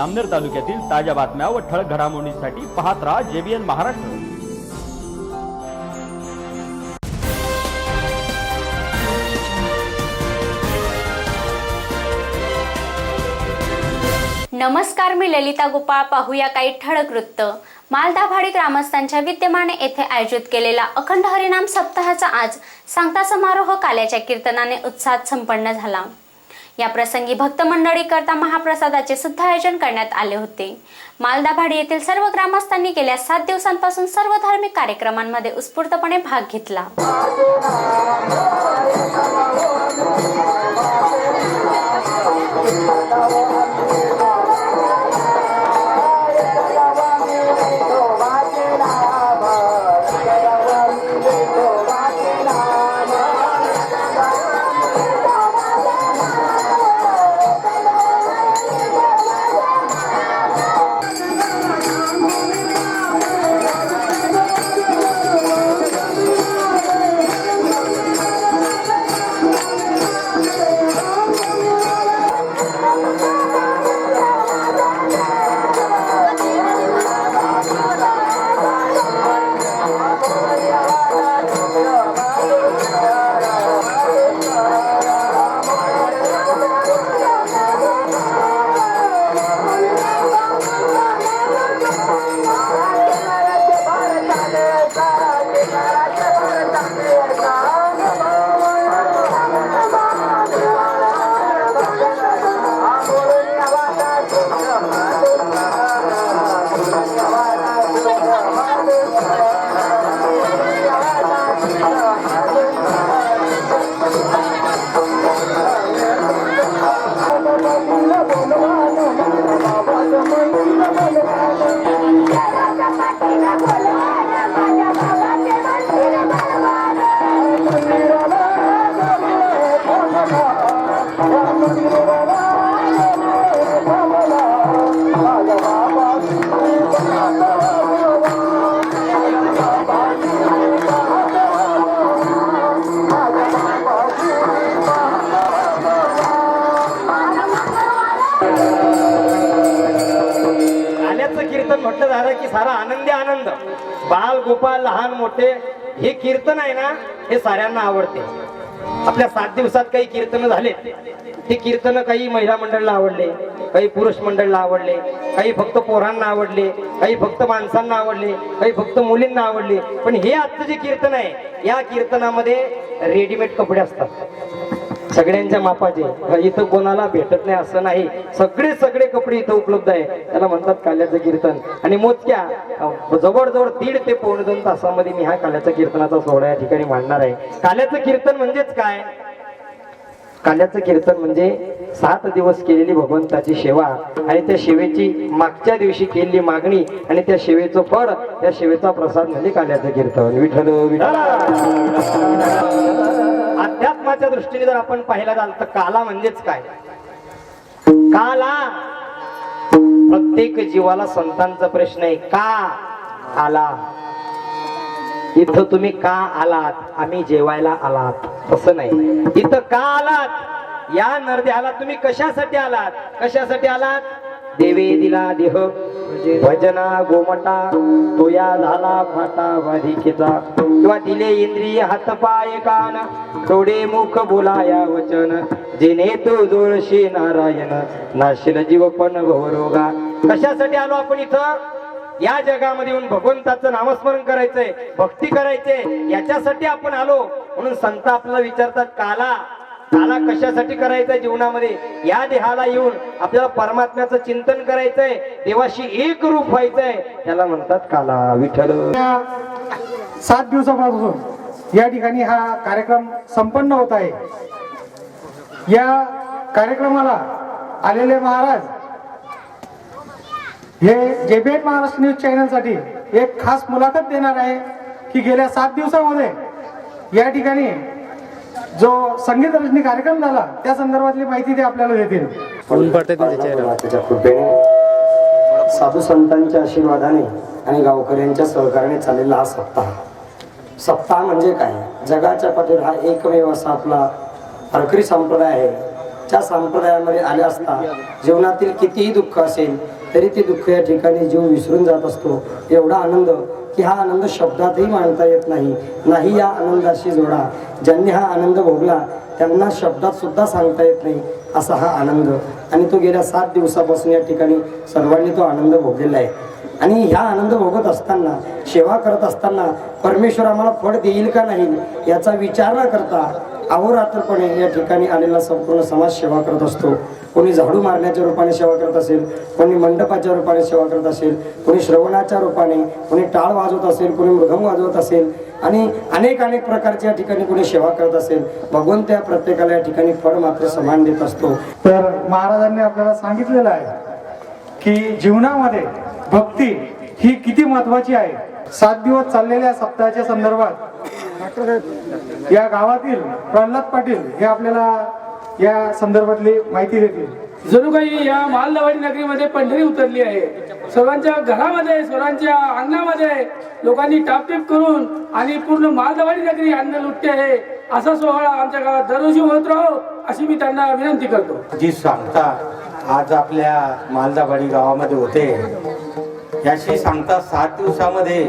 आमनेर तालुक्यातील ताज्या बातम्या व ठळक घडामोडींसाठी पाहत राहा जेबीएन महाराष्ट्र. नमस्कार मी ललिता गोपाळ पाहूया काही ठळक वृत्त. मालदाभाडी ग्रामस्थांच्या विद्यमाने येथे आयोजित केलेला अखंड हरिनाम सप्ताहाचा आज सांगता समारोह काल्याच्या कीर्तनाने उत्साहात संपन्न झाला. या प्रसंगी भक्त मंडळी करता महाप्रसादाचे सुद्धा आयोजन करण्यात आले होते. मालदाभाडी येथील सर्व ग्रामस्थांनी गेल्या सात दिवसांपासून सर्व धार्मिक कार्यक्रमांमध्ये उत्स्फूर्तपणे भाग घेतला. सारा आनंदी आनंद. बाल गोपाल लहान मोठे हे कीर्तन आहे ना हे साऱ्यांना आवडते. आपल्या सात दिवसात काही कीर्तन झाले ते कीर्तन काही महिला मंडळला आवडले काही पुरुष मंडळला आवडले काही फक्त पोरांना आवडले काही फक्त माणसांना आवडले काही फक्त मुलींना आवडले. पण हे आजचं जे कीर्तन आहे या कीर्तनामध्ये रेडीमेड कपडे असतात. सगळ्यांच्या मापाचे. इथं कोणाला भेटत नाही असं नाही. सगळे सगळे कपडे इथं उपलब्ध आहे. त्याला म्हणतात काल्याचं कीर्तन. आणि मोजक्या जवळजवळ दीड ते पावणे दोन तासामध्ये मी हा काल्याच्या कीर्तनाचा सोहळा या ठिकाणी मांडणार आहे. काल्याचं कीर्तन म्हणजेच काय? काल्याचं कीर्तन म्हणजे सात दिवस केलेली भगवंताची सेवा आणि त्या सेवेची मागच्या दिवशी केलेली मागणी आणि त्या सेवेचं फळ त्या सेवेचा प्रसाद म्हणजे काल्याचं कीर्तन. विठ्ठल विठ्ठल. अध्यात्माच्या दृष्टीने जर आपण पाहिला जाल तर काला म्हणजेच काय? काला. प्रत्येक जीवाला संतांचा प्रश्न आहे का आला? इथं तुम्ही का आलात? आम्ही जेवायला आलात. तसं नाही. इथं का आलात? या नरदेहाला तुम्ही कशासाठी आलात? कशासाठी आलात? देवे दिला देह. भजना गोमटा तोया झाला फाटा वाधिकेचा. किंवा दिले इंद्रिय हातपाय कान थोडे मुख बोलाया वचन. जेने तो जोळशी नारायण नाशिल जीव पण भवरोगा कशासाठी आलो आपण इथं? या जगामध्ये येऊन भगवंताचं नामस्मरण करायचंय भक्ती करायचंय याच्यासाठी आपण आलो. म्हणून संत आपल्याला विचारतात काला काला कशासाठी करायचंय जीवनामध्ये? या देहाला येऊन आपल्याला परमात्म्याचं चिंतन करायचंय. देवाशी एक रूप व्हायचंय. त्याला म्हणतात काला विठ्ठल. सात दिवसापासून या ठिकाणी हा कार्यक्रम संपन्न होत आहे. या कार्यक्रमाला आलेले महाराज हे जेबीएन महाराष्ट्र न्यूज चॅनलसाठी एक खास मुलाखत देणार आहे की गेल्या सात दिवसामध्ये या ठिकाणी जो संगीत रचनी कार्यक्रम झाला त्या संदर्भातली माहिती ते आपल्याला देतील. साधू संतांच्या आशीर्वादाने आणि गावकऱ्यांच्या सहकार्याने चाललेला हा सप्ताह. सप्ताह म्हणजे काय? जगाच्या पाठीवर हा एकमेव असा आपला वारकरी संप्रदाय आहे. त्या संप्रदायामध्ये आले असता जीवनातील कितीही दुःख असेल तरी ते दुःख या ठिकाणी जीव विसरून जात असतो. एवढा आनंद की हा आनंद शब्दातही मांडता येत नाही. नाही या आनंदाशी जोडा. ज्यांनी हा आनंद भोगला त्यांना शब्दात सुद्धा सांगता येत नाही. असा हा आनंद. आणि तो गेल्या सात दिवसापासून या ठिकाणी सर्वांनी तो आनंद भोगलेला आहे. आणि ह्या आनंद भोगत असताना सेवा करत असताना परमेश्वर आम्हाला फळ देईल का नाही याचा विचार न करता अहोरात्रपणे या ठिकाणी आलेला संपूर्ण समाज सेवा करत असतो. कोणी झाडू मारण्याच्या रूपाने सेवा करत असेल कोणी मंडपाच्या रूपाने सेवा करत असेल कोणी श्रवणाच्या रूपाने कोणी टाळ वाजवत असेल कोणी मृदंग वाजवत असेल आणि अनेक अनेक प्रकारच्या या ठिकाणी कोणी सेवा करत असेल भगवंत त्या प्रत्येकाला या ठिकाणी फळ मात्र समान देत असतो. तर महाराजांनी आपल्याला सांगितलेलं आहे की जीवनामध्ये भक्ती ही किती महत्वाची आहे? सात दिवस चाललेल्या सप्ताहाच्या संदर्भात या गावातील प्रल्हाद पाटील हे आपल्याला या संदर्भातली माहिती देतील. जणू काही या मालदावाडी नगरीमध्ये पंढरी उतरली आहे. सर्वांच्या घरामध्ये सर्वांच्या अंगणामध्ये लोकांनी टापटीप करून आणि पूर्ण मालदावाडी नगरी अन्न लुटते आहे. असा सोहळा आमच्या गावात दरवर्षी होत राहो अशी मी त्यांना विनंती करतो. जी सांगता आज आपल्या मालदाबाडी गावामध्ये होते. याशी सांगता सात दिवसामध्ये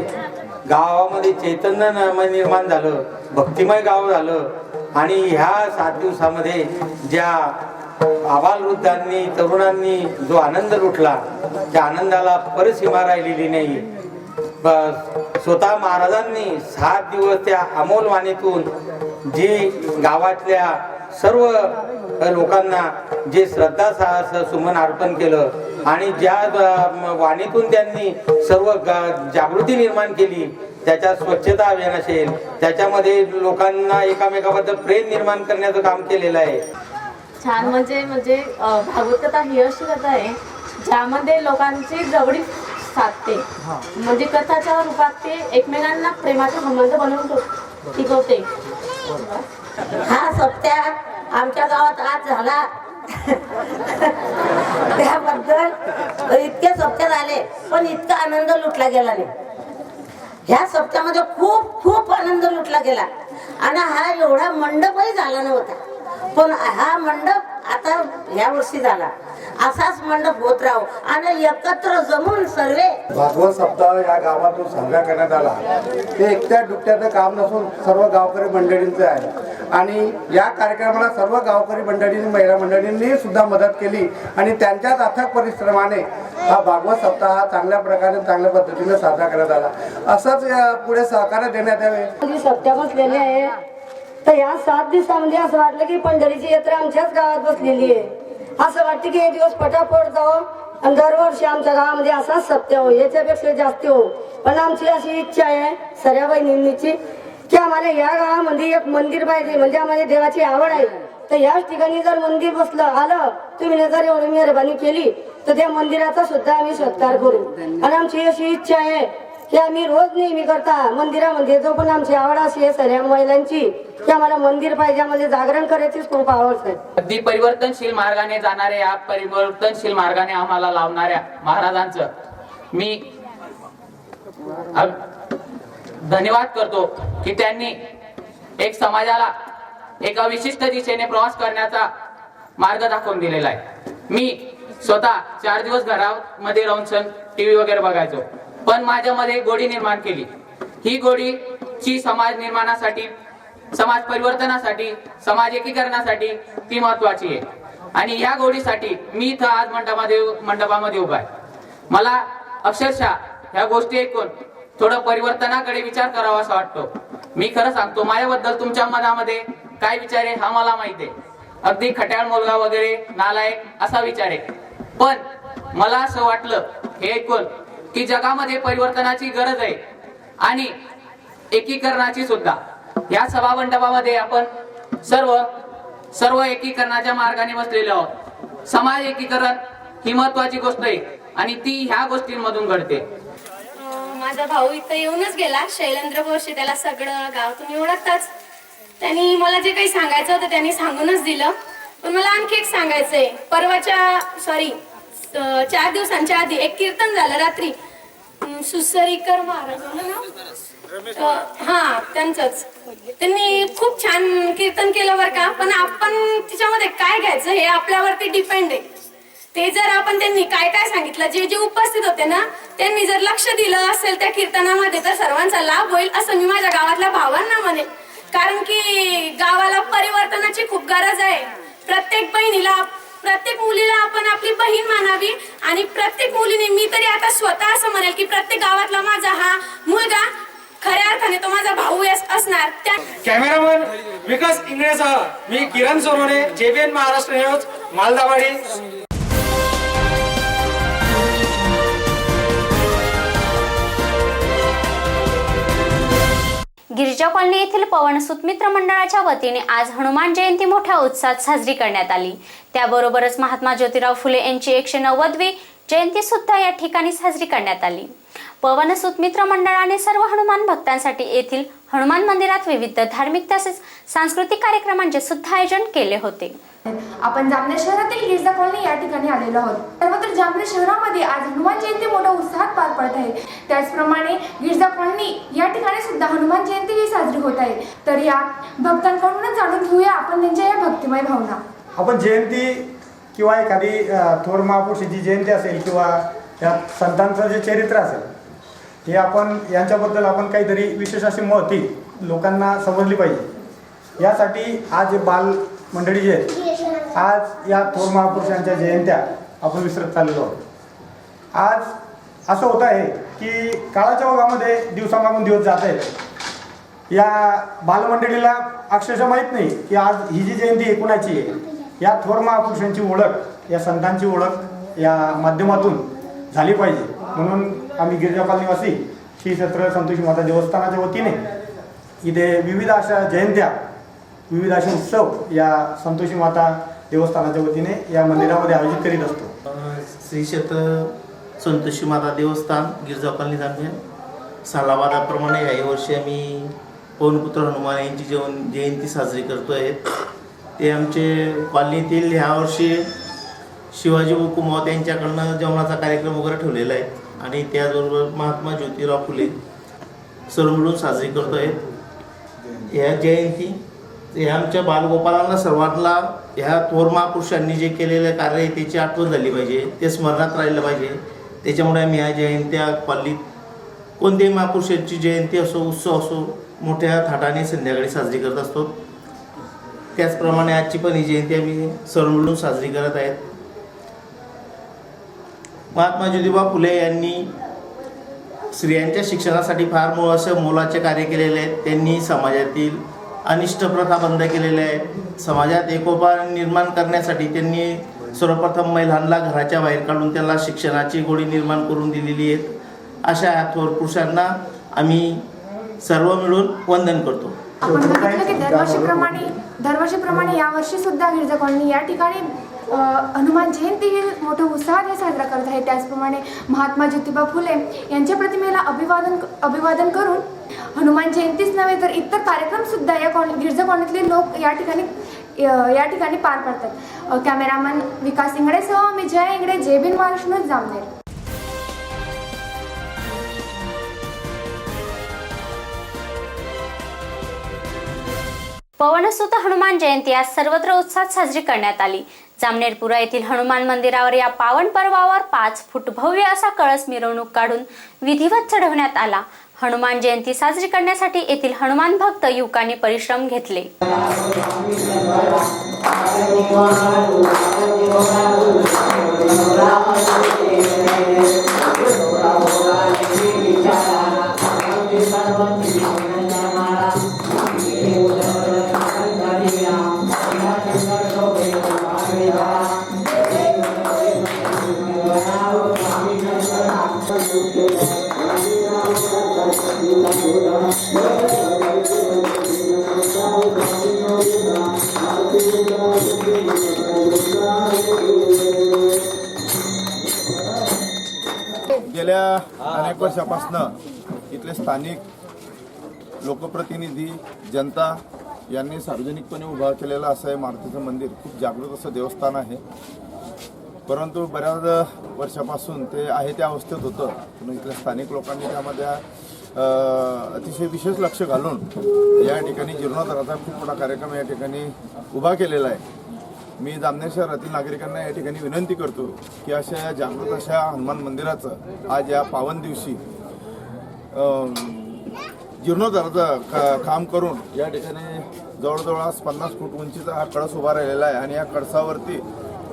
गावामध्ये चैतन्य निर्माण झालं भक्तिमय गाव झालं. आणि ह्या सात दिवसामध्ये ज्या आबालवृद्धांनी तरुणांनी जो आनंद लुटला त्या आनंदाला परसीमा राहिलेली नाही. स्वतः महाराजांनी सात दिवस त्या अमोल वाणीतून जी गावातल्या सर्व लोकांना जे श्रद्धा सा- सुमन अर्पण केलं आणि ज्या वाणीतून त्यांनी सर्व जागृती निर्माण केली त्याच्यात स्वच्छता अभियान असेल त्याच्यामध्ये लोकांना एकामेकाबद्दल प्रेम निर्माण करण्याचं काम केलेलं आहे. छान म्हणजे म्हणजे भागवत कथा ही अशी कथा आहे ज्यामध्ये लोकांची जवळीक साधते. म्हणजे कथाच्या रूपात ते एकमेकांना प्रेमाचे संबंध बनवून टिकवते हा सप्त्यात आमच्या गावात आज झाला. त्याबद्दल इतके सप्त्यात झाले पण इतका आनंद लुटला गेला नाही. ह्या सप्त्यामध्ये खूप खूप आनंद लुटला गेला. आणि हा एवढा मंडपही झाला नव्हता. पण हा मंडप आता ह्या वर्षी झाला. असाच मंडप होत राहो. आणि एकत्र जमून सर्वे भागवत सप्ताह या गावातून साजरा करण्यात आला. ते एकट्या दुकट्याचं काम नसून सर्व गावकरी मंडळींचं आहे. आणि या कार्यक्रमाला सर्व गावकरी मंडळींनी महिला मंडळींनी सुद्धा मदत केली. आणि त्यांच्याच अथक परिश्रमाने हा भागवत सप्ताह चांगल्या प्रकारे चांगल्या पद्धतीने साजरा करण्यात आला. असंच पुढे सहकार्य देण्यात यावे. जी सप्त्या बसलेली आहे तर या सात दिवसामध्ये असं वाटलं की पंढरीची यात्रा आमच्याच गावात बसलेली आहे. असं वाटतं की हे दिवस पटापट जावं. आणि दरवर्षी आमच्या गावामध्ये असाच सप्त्या हो याच्यापेक्षा जास्त हो. पण आमची अशी इच्छा आहे सऱ्याबाई बहिणींची की आम्हाला या गावामध्ये एक मंदिर पाहिजे म्हणजे आम्हाला देवाची आवड आहे. तर याच ठिकाणी जर मंदिर बसलं आलं तुम्ही जर एवढी मेहरबानी केली तर त्या मंदिराचा सुद्धा आम्ही सत्कार करू. आणि आमची अशी इच्छा आहे की आम्ही रोज नेहमी करता. मंदिरामध्ये जो पण आमची आवड अशी आहे सगळ्या महिलांची की आम्हाला मंदिर पाहिजे आम्हाला जागरण करायचीच खूप आवड आहे अगदी परिवर्तनशील मार्गाने जाणाऱ्या या परिवर्तनशील मार्गाने आम्हाला लावणाऱ्या महाराजांचं मी धन्यवाद करतो की त्यांनी एक समाजाला एका विशिष्ट दिशेने प्रवास करण्याचा मार्ग दाखवून दिलेला आहे. मी स्वतः चार दिवस घरामध्ये राहून सण टीव्ही वगैरे बघायचो. पण माझ्यामध्ये गोडी निर्माण केली. ही गोडीची समाज निर्माणासाठी समाज परिवर्तनासाठी समाज एकीकरणासाठी ती महत्वाची आहे. आणि या गोडीसाठी मी इथं आज मंडपामध्ये मंडपामध्ये उभा आहे. मला अक्षरशः ह्या गोष्टी ऐकून थोडं परिवर्तनाकडे विचार करावा असा वाटतो. मी खरं सांगतो माझ्याबद्दल तुमच्या मनामध्ये काय विचार आहे हा मला माहीत आहे. अगदी खट्याळ मुलगा वगैरे नालायक असा विचार आहे. पण मला असं वाटलं हे ऐकून की जगामध्ये परिवर्तनाची गरज आहे आणि एकीकरणाची सुद्धा. या सभा मंडपामध्ये आपण सर्व सर्व एकीकरणाच्या मार्गाने बसलेलो आहोत. समाज एकीकरण ही महत्वाची गोष्ट आहे आणि ती ह्या गोष्टींमधून घडते. माझा भाऊ इथं येऊनच गेला. शैलेंद्र बोरशे त्याला सगळं गाव तुम्ही ओळखताच त्यांनी मला जे काही सांगायचं होतं त्यांनी सांगूनच दिलं. पण मला आणखी एक सांगायचंय. परवाच्या सॉरी चार दिवसांच्या आधी एक कीर्तन झालं रात्री. सुसरीकर महाराज हा त्यांचंच. त्यांनी खूप छान कीर्तन केलं बरं का पण आपण तिच्यामध्ये काय घ्यायचं हे आपल्यावरती डिपेंड आहे. ते जर आपण त्यांनी काय काय सांगितलं जे जे उपस्थित होते ना त्यांनी जर लक्ष दिलं असेल त्या कीर्तनामध्ये तर सर्वांचा लाभ होईल असं मी माझ्या गावातल्या भावांना म्हणेन. कारण की गावाला परिवर्तनाची खूप गरज आहे. प्रत्येक बहिणीला प्रत्येक मुलीला आपण आपली बहीण मानावी आणि प्रत्येक मुलीने मी तरी आता स्वतः असं म्हणेल की प्रत्येक गावातला माझा हा मुलगा खऱ्या अर्थाने तो माझा भाऊ असणार. त्या कॅमेरामन विकास इंगळेसह मी Kiran Sonawane JBN Maharashtra news Maldawadi Girija colony येथील पवन सुतमित्र मंडळाच्या वतीने आज हनुमान जयंती मोठ्या उत्साहात साजरी करण्यात आली. त्याबरोबरच महात्मा ज्योतिराव फुले यांची एकशे नव्वदवी जयंती सुद्धा या ठिकाणी साजरी करण्यात आली. पवन सुतमित्र मंडळाने सर्व हनुमान भक्तांसाठी येथील हनुमान मंदिरात विविध धार्मिक तसेच सांस्कृतिक कार्यक्रमांचे सुद्धा आयोजन केले होते. आपण जामनेर शहरातील गिरजा कॉलनी या ठिकाणी आलेलो आहोत. सर्वत्र जामनेर शहरामध्ये आज हनुमान जयंती मोठ्या उत्साहात पार पडत आहे. त्याचप्रमाणे गिरजा कॉलनी या ठिकाणी सुद्धा हनुमान जयंती ही साजरी होत आहे. तर या भक्तांकडूनच जाणून घेऊया आपण त्यांच्या या भक्तिमय भावना. आपण जयंती किंवा एखादी थोर महापुरुषाची जयंती असेल किंवा या संतांचं जे चरित्र असेल हे आपण यांच्याबद्दल आपण काहीतरी विशेष अशी महती लोकांना समजली पाहिजे. यासाठी आज जे बाल मंडळी जे आहेत आज या थोर महापुरुषांच्या जयंत्या आपण विसरत चाललेलो आहोत. आज असं होत आहे की काळाच्या ओघामध्ये दिवसामागून दिवस जात आहेत. या बालमंडळीला अक्षरशः माहीत नाही की आज ही जी जयंती एकूणाची आहे या थोर महापुरुषांची ओळख या संतांची ओळख या माध्यमातून झाली पाहिजे. म्हणून आम्ही गिरिजापाल निवासी श्री सत्र संतोषी माता देवस्थानाच्या वतीने इथे विविध अशा जयंत्या विविध असे उत्सव या संतोषी माता देवस्थानाच्या वतीने या मंदिरामध्ये आयोजित करीत असतो. श्री क्षेत्र संतोषी माता देवस्थान गिरजा कॉलनी जामनेर सालाबादाप्रमाणे याही वर्षी आम्ही पवनपुत्र हनुमान यांची जेवण जयंती साजरी करतो आहे ते आमचे कॉलनीतील ह्या वर्षी शिवाजी कुमावत यांच्याकडनं जेवणाचा कार्यक्रम वगैरे ठेवलेला आहे. आणि त्याचबरोबर महात्मा ज्योतिराव फुले सर्व मिळून साजरी करतो आहे ह्या जयंती हे आमच्या बालगोपालांना सर्वांना ह्या थोर महापुरुषांनी जे केलेलं कार्य आहे त्याची आठवण झाली पाहिजे ते स्मरणात राहिलं पाहिजे. त्याच्यामुळे आम्ही ह्या जयंत्या कॉलनीत कोणत्याही महापुरुषांची जयंती असो उत्सव असो मोठ्या थाटाने संध्याकाळी साजरी करत असतो. त्याचप्रमाणे आजची पण ही जयंती आम्ही सर्व मिळून साजरी करत आहेत. महात्मा ज्योतिबा फुले यांनी स्त्रियांच्या शिक्षणासाठी फार मो असे मोलाचे कार्य केलेले आहेत. त्यांनी समाजातील अनिष्ट प्रथा बंद केलेल्या आहेत. समाजात एकोपा निर्माण करण्यासाठी त्यांनी सर्वप्रथम महिलांना घराच्या बाहेर काढून त्यांना शिक्षणाची गोडी निर्माण करून दिलेली आहेत. अशा थोर पुरुषांना आम्ही सर्व मिळून वंदन करतो. आपण बघितलं की दरवर्षीप्रमाणे दरवर्षीप्रमाणे यावर्षी सुद्धा गिरजा कॉलनी या ठिकाणी हनुमान जयंती ही मोठ्या उत्साहाने साजरा करत आहे. त्याचप्रमाणे महात्मा ज्योतिबा फुले यांच्या प्रतिमेला अभिवादन अभिवादन करून हनुमान जयंतीच नव्हे तर इतर कार्यक्रम सुद्धा या कॉल गिरजा कॉलनीतले लोक या ठिकाणी या ठिकाणी पार पाडतात. कॅमेरामन विकास इंगडेसह मी जय इंगडे जेबिन महाराष्ट्र जामनेर. पवनसुत हनुमान जयंती आज सर्वत्र उत्साहात साजरी करण्यात आली. जामनेरपुरा येथील हनुमान मंदिरावर या पावन पर्वावर पाच फूट भव्य असा कळस मिरवणूक काढून विधिवत चढवण्यात आला. हनुमान जयंती साजरी करण्यासाठी येथील हनुमान भक्त युवकांनी परिश्रम घेतले. अनेक वर्षापासनं इथले स्थानिक लोकप्रतिनिधी जनता यांनी सार्वजनिकपणे उभा केलेलं असं आहे मारुतीचं मंदिर खूप जागृत असं देवस्थान आहे. परंतु बऱ्याच वर्षापासून ते आहे त्या अवस्थेत होतं. पण इथल्या स्थानिक लोकांनी त्यामध्ये अतिशय विशेष लक्ष घालून या ठिकाणी जीर्णोद्धाराचा खूप मोठा कार्यक्रम या ठिकाणी उभा केलेला आहे. मी जामनेर शहरातील नागरिकांना या ठिकाणी विनंती करतो की अशा या जागृत अशा हनुमान मंदिराचं आज या पावन दिवशी जीर्णोद्धाराचं का काम करून या ठिकाणी जवळजवळ आज पन्नास फूट उंचीचा हा कळस उभा राहिलेला आहे आणि या कळसावरती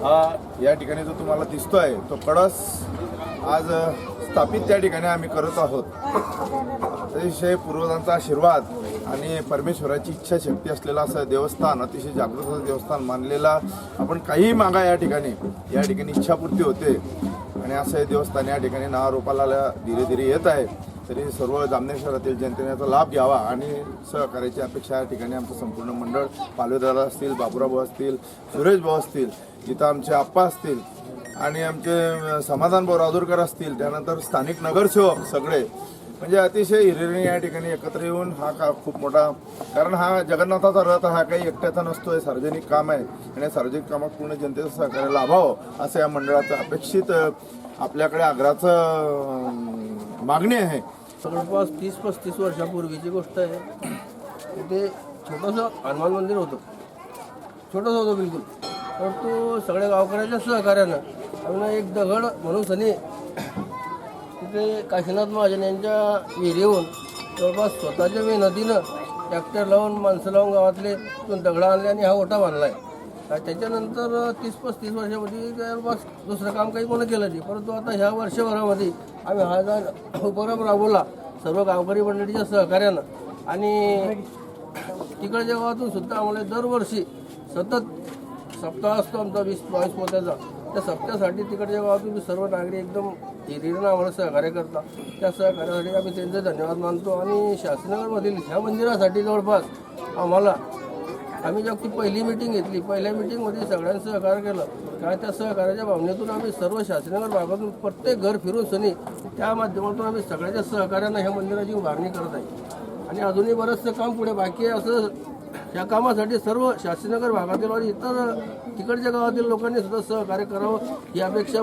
हा या ठिकाणी जो तुम्हाला दिसतो आहे तो कळस आज स्थापित त्या ठिकाणी आम्ही करत आहोत. अतिशय पूर्वजांचा आशीर्वाद आणि परमेश्वराची इच्छाशक्ती असलेला असं देवस्थान अतिशय जागृत असं देवस्थान मानलेला आपण काहीही मागा या ठिकाणी. या ठिकाणी इच्छापूर्ती होते. आणि असं हे देवस्थान या ठिकाणी नावारोपाला धीरे धीरे येत आहे. तरी सर्व जामनेर शहरातील जनतेने याचा लाभ घ्यावा आणि सहकार्याची अपेक्षा या ठिकाणी आमचं संपूर्ण मंडळ पालवेदादा असतील बाबुराभाऊ असतील सुरेश भाऊ असतील जिथं आमचे आप्पा असतील आणि आमचे समाधान भाऊ राजूरकर असतील त्यानंतर स्थानिक नगरसेवक सगळे. म्हणजे अतिशय हिरिरीने या ठिकाणी एकत्र येऊन हा का खूप मोठा कारण हा जगन्नाथाचा रथ हा काही एकट्याचा नसतो हे सार्वजनिक काम आहे. आणि या सार्वजनिक कामात पूर्ण जनतेचं सहकार्य लाभावं असं या मंडळाचं अपेक्षित आपल्याकडे आग्रहाचं मागणी आहे. जवळपास तीस पस्तीस वर्षापूर्वीची गोष्ट आहे. तिथे छोटंसं हनुमान मंदिर होतं. छोटंसं होतं बिलकुल. परंतु सगळ्या गावकऱ्याच्या सहकार्यानं आम्ही एक दगड म्हणून सनी ते काशीनाथ महाजन यांच्या विहिरीहून जवळपास स्वतःच्या मेहनतीनं ट्रॅक्टर लावून माणसं लावून गावातले तिथून दगडं आणले आणि हा ओटा बांधला आहे त्याच्यानंतर तीस पस्तीस वर्षामध्ये जवळपास दुसरं काम काही कोणी केलं नाही. परंतु आता ह्या वर्षभरामध्ये आम्ही हा जा उपक्रम राबवला सर्व गावकरी मंडळीच्या सहकार्यानं. आणि तिकडच्या गावातून सुद्धा आम्हाला दरवर्षी सतत सप्ताह असतो आमचा वीस बावीस मोत्याचा त्या सप्त्यासाठी तिकडच्या गावातून मी सर्व नागरिक एकदम हिरिरीनं आम्हाला सहकार्य करतात त्या सहकार्यासाठी आम्ही त्यांचे धन्यवाद मानतो आणि शासनगरमधील ह्या मंदिरासाठी जवळपास आम्हाला आम्ही जेव्हा ती पहिली मिटिंग घेतली पहिल्या मिटिंगमध्ये सगळ्यांचं सहकार्य केलं. काय त्या सहकार्याच्या भावनेतून आम्ही सर्व शासनगर भागातून प्रत्येक घर फिरून सनी त्या माध्यमातून आम्ही सगळ्याच्या सहकार्यानं ह्या मंदिराची उभारणी करत आहे. आणि अजूनही बरंचसं काम पुढे बाकी आहे असं या कामासाठी सर्व शास्त्रीनगर भागातील आणि इतर तिकडच्या गावातील लोकांनी सुद्धा सहकार्य करावं ही अपेक्षा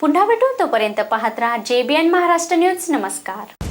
पुन्हा भेटू तोपर्यंत पाहत राहा जेबीएन महाराष्ट्र न्यूज. नमस्कार.